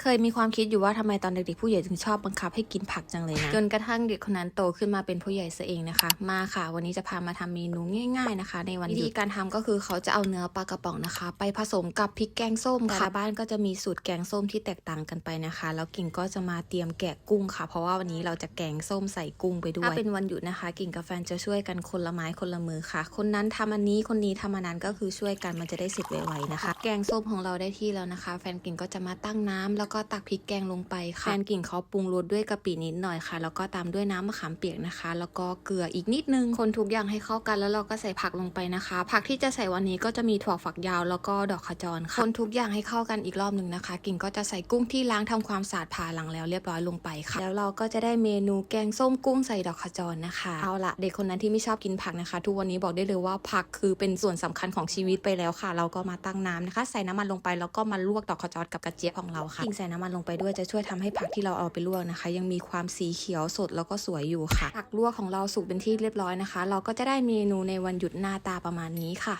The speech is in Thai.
เคยมีความคิดอยู่ว่าทำไมตอนเด็กๆผู้ใหญ่ถึงชอบบังคับให้กินผักจังเลยนะจนกระทั่งเด็กคนนั้นโตขึ้นมาเป็นผู้ใหญ่ซะเองนะคะ มาค่ะ วันนี้จะพามาทำเมนูง่ายๆนะคะ ในวันหยุดวิธีการทำก็คือเขาจะเอาเนื้อปลากระป๋องนะคะ ไปผสมกับพริกแกงส้มค่ะแต่ละบ้านก็จะมีสูตรแกงส้มที่แตกต่างกันไปนะคะ แล้วกิ่งก็จะมาเตรียมแกะกุ้งค่ะ เพราะว่าวันนี้เราจะแกงส้มใส่กุ้งไปด้วยถ้าเป็นวันหยุดนะคะ กิ่งกับแฟนจะช่วยกันคนละไม้คนละมือค่ะ คนนั้นทำอันนี้คนนี้ทำอันนั้นก็คือช่วยกันมันจะได้เสร็จไวๆนะคะ แกงส้มของเราได้ที่แล้วนะคะ แฟนกิ่งก็จะมาตั้งน้ำแล้วก็ตักพริกแกงลงไปค่ะแฟนกิ่งเขาปรุงรสด้วยกะปินิดหน่อยค่ะ แล้วก็ตามด้วยน้ำมะขามเปียกนะคะ แล้วก็เกลืออีกนิดนึง คนทุกอย่างให้เข้ากันแล้วเราก็ใส่ผักลงไปนะคะ ผักที่จะใส่วันนี้ก็จะมีถั่วฝักยาวแล้วก็ดอกขจรค่ะ คนทุกอย่างให้เข้ากันอีกรอบหนึ่งนะคะ กิ่งก็จะใส่กุ้งที่ล้างทำความสะอาดผ่าหลังแล้วเรียบร้อยลงไปค่ะ แล้วเราก็จะได้เมนูแกงส้มกุ้งใส่ดอกขจรนะคะ เอาละเด็กคนนั้นที่ไม่ชอบกินผักนะคะ ทุกวันนี้บอกได้เลยว่าผักคือเป็นส่วนสำคัญของชีวิตไปแล้วค่ะ เราก็มาตั้งน้ำนะคะ ใส่น้ำมันลงไปแล้วก็มาลวกดอกขจรกับกระเจี๊ยบของเราค่ะกิ่งใใส่น้ำมันลงไปด้วยจะช่วยทำให้ผักที่เราเอาไปลวกนะคะ ยังมีความสีเขียวสดแล้วก็สวยอยู่ค่ะ ผักลวกของเราสุกเป็นที่เรียบร้อยนะคะ เราก็จะได้เมนูในวันหยุดหน้าตาประมาณนี้ค่ะ